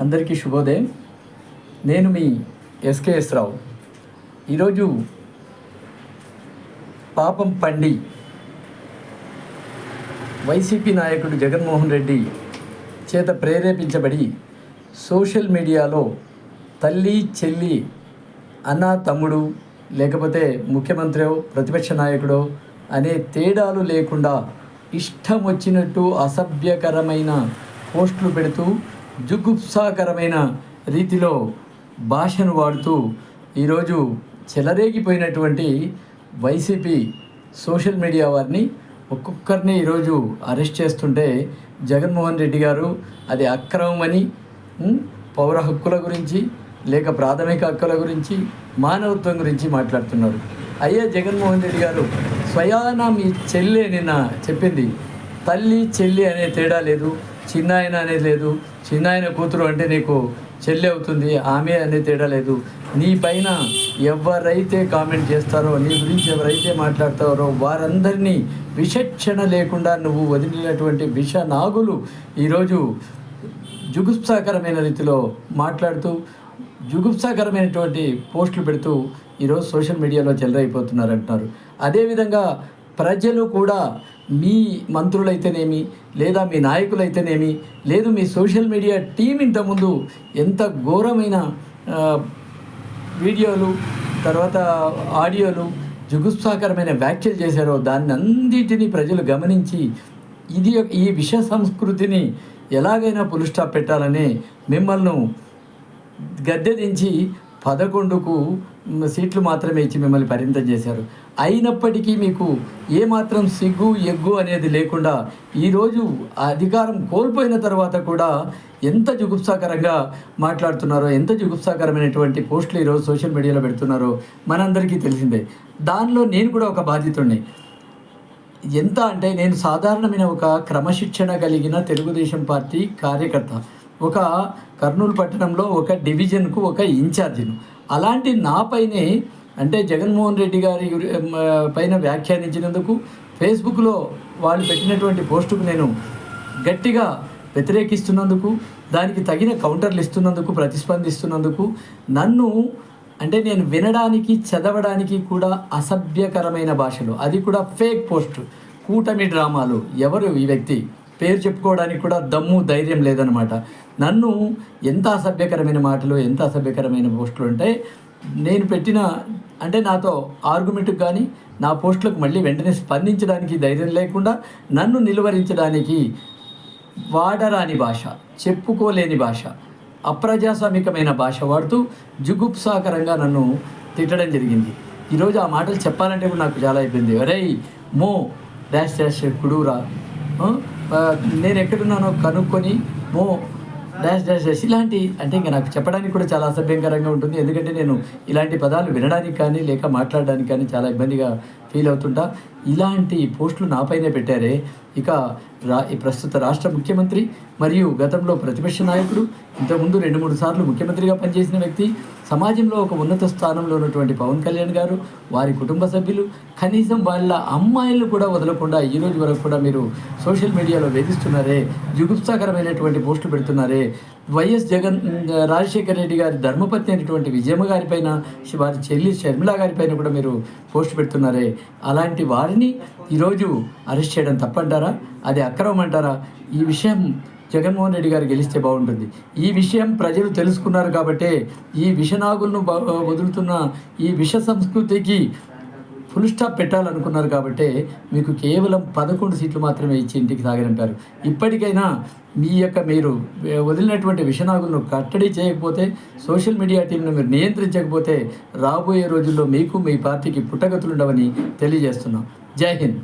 అందరికీ శుభోదయం. నేను మీ ఎస్కేఎస్ రావు. ఈరోజు పాపం పండి వైసీపీ నాయకుడు జగన్మోహన్ రెడ్డి చేత ప్రేరేపించబడి సోషల్ మీడియాలో తల్లి చెల్లి అన్న తమ్ముడు లేకపోతే ముఖ్యమంత్రి ప్రతిపక్ష నాయకుడో అనే తేడాలు లేకుండా ఇష్టం వచ్చినట్టు అసభ్యకరమైన పోస్టులు పెడుతూ జుగుప్సాకరమైన రీతిలో భాషను వాడుతూ ఈరోజు చెలరేగిపోయినటువంటి వైసీపీ సోషల్ మీడియా వారిని ఒక్కొక్కరిని ఈరోజు అరెస్ట్ చేస్తుంటే జగన్మోహన్ రెడ్డి గారు అది అక్రమమని పౌర హక్కుల గురించి లేక ప్రాథమిక హక్కుల గురించి మానవత్వం గురించి మాట్లాడుతున్నారు. అయ్యా జగన్మోహన్ రెడ్డి గారు స్వయాన మీ చెల్లె నిన్న చెప్పింది. తల్లి చెల్లి అనే తేడా లేదు చిన్నాయన అనేది లేదు చిన్నాయన కూతురు అంటే నీకు చెల్లి అవుతుంది ఆమె అనే తేడా లేదు. నీ పైన ఎవరైతే కామెంట్ చేస్తారో నీ గురించి ఎవరైతే మాట్లాడతారో వారందరినీ విచక్షణ లేకుండా నువ్వు వదిలినటువంటి విష నాగులు ఈరోజు జుగుప్సాకరమైన రీతిలో మాట్లాడుతూ జుగుప్సాకరమైనటువంటి పోస్టులు పెడుతూ ఈరోజు సోషల్ మీడియాలో చెల్లరైపోతున్నారంటున్నారు అదేవిధంగా ప్రజలు కూడా మీ మంత్రులైతేనేమి లేదా మీ నాయకులైతేనేమి లేదు మీ సోషల్ మీడియా టీం ఇంతకుముందు ఎంత ఘోరమైన వీడియోలు తర్వాత ఆడియోలు జుగుప్సాకరమైన వ్యాఖ్యలు చేశారో దాన్ని అన్నిటినీ ప్రజలు గమనించి ఇది ఈ విష సంస్కృతిని ఎలాగైనా పులుస్టాప్ పెట్టాలని మిమ్మల్ని గద్దె దించి పదకొండుకు సీట్లు మాత్రమే ఇచ్చి మిమ్మల్ని పరిమితం చేశారు. అయినప్పటికీ మీకు ఏమాత్రం సిగ్గు ఎగ్గు అనేది లేకుండా ఈరోజు అధికారం కోల్పోయిన తర్వాత కూడా ఎంత జుగుప్సాకరంగా మాట్లాడుతున్నారో ఎంత జుగుప్సాకరమైనటువంటి పోస్టులు ఈరోజు సోషల్ మీడియాలో పెడుతున్నారో మనందరికీ తెలిసిందే. దానిలో నేను కూడా ఒక బాధ్యతుడిని ఎంత అంటే నేను సాధారణమైన ఒక క్రమశిక్షణ కలిగిన తెలుగుదేశం పార్టీ కార్యకర్త. ఒక కర్నూలు పట్టణంలో ఒక డివిజన్కు ఒక ఇన్ఛార్జిను. అలాంటి నాపైనే అంటే జగన్మోహన్ రెడ్డి గారి పైన వ్యాఖ్యానించినందుకు ఫేస్బుక్లో వాళ్ళు పెట్టినటువంటి పోస్టుకు నేను గట్టిగా వ్యతిరేకిస్తున్నందుకు దానికి తగిన కౌంటర్లు ఇస్తున్నందుకు ప్రతిస్పందిస్తున్నందుకు నన్ను అంటే నేను వినడానికి చదవడానికి కూడా అసభ్యకరమైన భాషలు. అది కూడా ఫేక్ పోస్ట్. కూటమి డ్రామాలు. ఎవరు ఈ వ్యక్తి? పేరు చెప్పుకోవడానికి కూడా దమ్ము ధైర్యం లేదనమాట నన్ను ఎంత అసభ్యకరమైన మాటలు ఎంత అసభ్యకరమైన పోస్టులు ఉంటాయి నేను పెట్టిన అంటే నాతో ఆర్గ్యుమెంట్కి కానీ నా పోస్టులకు మళ్ళీ వెంటనే స్పందించడానికి ధైర్యం లేకుండా నన్ను నిలువరించడానికి వాడరాని భాష చెప్పుకోలేని భాష అప్రజాస్వామికమైన భాష వాడుతూ జుగుప్సాకరంగా నన్ను తిట్టడం జరిగింది. ఈరోజు ఆ మాటలు చెప్పాలంటే కూడా నాకు చాలా అయిపోయింది. అరే మో డాష్ డాష్ కుడూరా నేను ఎక్కడున్నానో కనుక్కొని మో డాష్ డాష్ డాష్ ఇలాంటి అంటే ఇంకా నాకు చెప్పడానికి కూడా చాలా అసభ్యంకరంగా ఉంటుంది. ఎందుకంటే నేను ఇలాంటి పదాలు వినడానికి కానీ లేక మాట్లాడడానికి కానీ చాలా ఇబ్బందిగా ఫీల్ అవుతుంటా. ఇలాంటి పోస్టులు నాపైనే పెట్టారే. ఇక రా ప్రస్తుత రాష్ట్ర ముఖ్యమంత్రి మరియు గతంలో ప్రతిపక్ష నాయకుడు ఇంతకుముందు రెండు మూడు సార్లు ముఖ్యమంత్రిగా పనిచేసిన వ్యక్తి సమాజంలో ఒక ఉన్నత స్థానంలో ఉన్నటువంటి పవన్ కళ్యాణ్ గారు వారి కుటుంబ సభ్యులు కనీసం వాళ్ళ అమ్మాయిలను కూడా వదలకుండా ఈ రోజు వరకు కూడా మీరు సోషల్ మీడియాలో వేధిస్తున్నారే జుగుప్సాకరమైనటువంటి పోస్టులు పెడుతున్నారే. వైఎస్ జగన్ రాజశేఖర రెడ్డి గారి ధర్మపత్ని అయినటువంటి విజయమ్మ గారిపైన వారి చెల్లి షర్మిల గారిపైన కూడా మీరు పోస్ట్ పెడుతున్నారే. అలాంటి వారిని ఈరోజు అరెస్ట్ చేయడం తప్పంటారా? అది అక్రమం అంటారా? ఈ విషయం జగన్మోహన్ రెడ్డి గారు గెలిస్తే బాగుంటుంది. ఈ విషయం ప్రజలు తెలుసుకున్నారు కాబట్టే ఈ విషనాగులను వదులుతున్న ఈ విష సంస్కృతికి ఫుల్ స్టాప్ పెట్టాలనుకున్నారు కాబట్టి మీకు కేవలం పదకొండు సీట్లు మాత్రమే ఇచ్చి ఇంటికి సాగనంపారు ఇప్పటికైనా మీ యొక్క మీరు వదిలినటువంటి విషనాగులను కట్టడి చేయకపోతే సోషల్ మీడియా టీంను మీరు నియంత్రించకపోతే రాబోయే రోజుల్లో మీకు మీ పార్టీకి పుట్టగతులుండవని తెలియజేస్తున్నాం. జై హింద్.